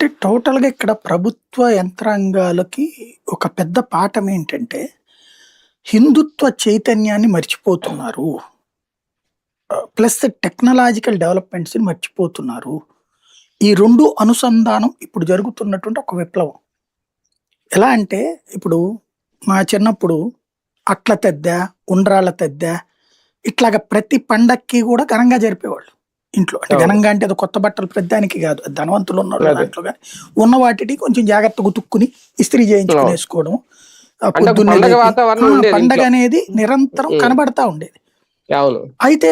అంటే టోటల్‌గా ఇక్కడ ప్రభుత్వ యంత్రాంగాలకి ఒక పెద్ద పాఠం ఏంటంటే, హిందుత్వ చైతన్యాన్ని మర్చిపోతున్నారు. ప్లస్ టెక్నాలజికల్ డెవలప్‌మెంట్స్‌ని మర్చిపోతున్నారు. ఈ రెండు అనుసంధానం ఇప్పుడు జరుగుతున్నటువంటి ఒక విప్లవం. ఎలా అంటే, ఇప్పుడు మా చిన్నప్పుడు అట్ల తెద్ద ఉండ్రాళ్ళ తెద్ద ఇట్లాగ ప్రతి పండక్కి కూడా ఘనంగా జరిపేవాళ్ళు ఇంట్లో. అంటే. ఘనంగా అంటే ఏదో కొత్త బట్టలు ప్రతిదానికి గాదు. ధనవంతులు అదే. దాంట్లో గాని, ఉన్న వాటిని కొంచెం జాగ్రత్తగా ఉతుక్కుని, ఇస్త్రీ చేయించుకొని పొద్దున్నే పండగ. పండగనేది నిరంతరం. కనబడతా ఉండేది. అయితే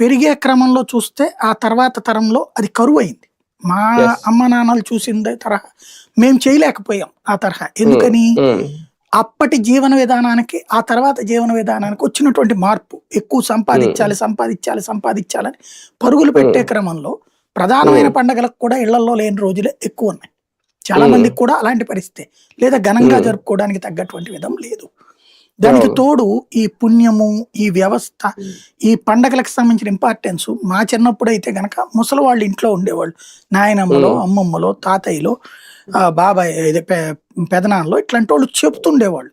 పెరిగే క్రమంలో చూస్తే ఆ తర్వాత తరంలో అది కరువయింది. మా యెస్. అమ్మ నాన్నలు చూసిందే తరహా మేము చేయలేకపోయాం ఆ తరహా. ఎందుకని? అప్పటి జీవన విధానానికి, ఆ తర్వాత జీవన విధానానికి వచ్చినటువంటి మార్పు. ఎక్కువ హ్మ్. సంపాదిచ్చాలి, సంపాదిచ్చాలి, సంపాదిచ్చాలని పరుగులు పెట్టే. క్రమంలో ప్రధానమైన. పండగలకు కూడా ఇళ్ళల్లో లేని రోజులే ఎక్కువున్నాయి. చాలా హ్మ్. మందికి కూడా అలాంటి పరిస్థితే. లేదా ఘనంగా. జరుపుకోవడానికి తగ్గటువంటి విధం లేదు. దానికి. తోడు ఈ పుణ్యము, ఈ వ్యవస్థ. ఈ పండగలకు సంబంధించిన ఇంపార్టెన్సు మా చిన్నప్పుడైతే గనక ముసలివాళ్ళు ఇంట్లో ఉండేవాళ్ళు. నాయనమ్మలో. అమ్మమ్మలో, తాతయ్యలో, బాబాయ్ ఇది పెదనాన్నలో ఇట్లాంటోళ్ళు చెప్తుండేవాళ్ళు.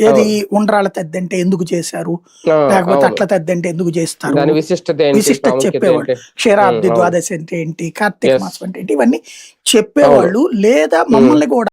ఏది. ఉండ్రాళ్ళ తద్దంటే ఎందుకు చేశారు? లేకపోతే. అట్ల తద్దంటే ఎందుకు చేస్తారు? విశిష్టత చెప్పేవాళ్ళు. క్షీరాబ్ది. ద్వాదశి అంటే ఏంటి? కార్తీక. మాసం అంటే ఏంటి? ఇవన్నీ. చెప్పేవాళ్ళు. లేదా. మమ్మల్ని గూడా